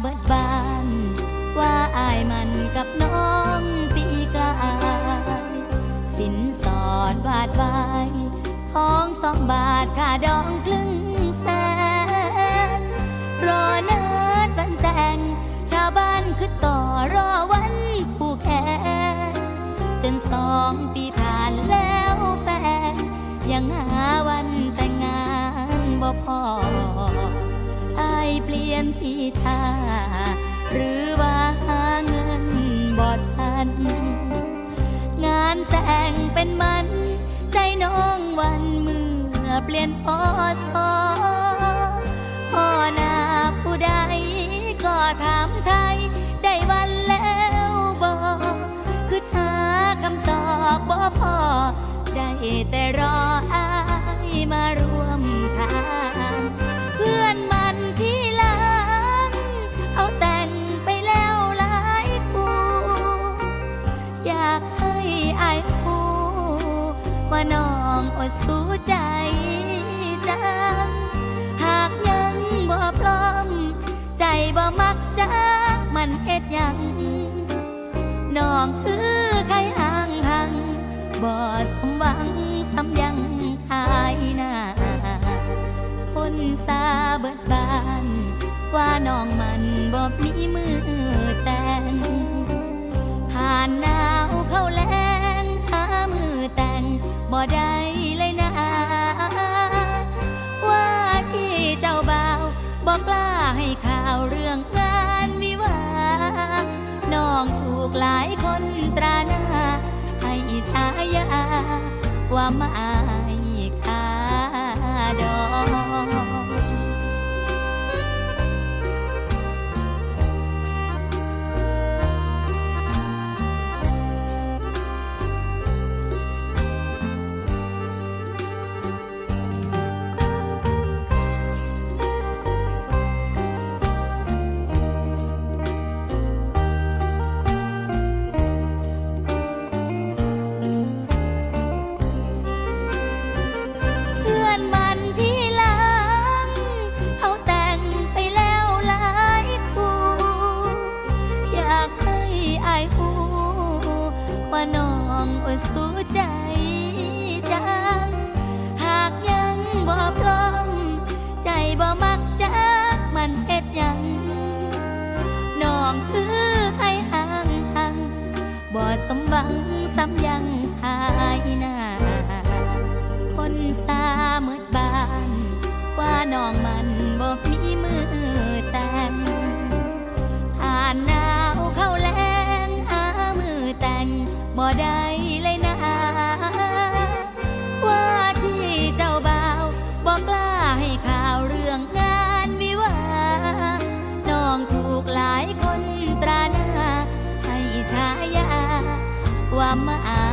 เบิดบาน ว่าอายมันกับน้องปีกลายสินสอดบาทไว้ทองสองบาทค่าดองครึ่งแสนรอเนิดวันแต่ง ชาวบ้านคือต่อรอวันผูกแขนจนสองปีผ่านแล้วแฟนยังหาวันแต่งงานบ่พอ เปลี่ยนที่ท่า หรือว่าหาเงินบ่ทัน งานแต่งเป็นมัน ใจน้องวันเมื่อเปลี่ยนพอสอพ่อนาผู้ใดก็ถามไทย ได้วันแล้วบอกคือหาคำตอบบ่พอได้แต่รออายมาร่วม ดสู้ใจจัง หากยังบ่พร้อม ใจบ่มักจักมันเฮ็ดยังน้องคือใครห่างทางบ่สมหวังสำยังทายหน้า คนซาเบิดบาน ว่าน้องมันบ่มีมือแต่ ให้ข่าวเรื่องงานวิวา น้องถูกหลายคนตราหน้า ให้ฉายาว่าไม่ องอดสู้ใจจัง หากยังบ่พร้อม ใจบ่ ฉา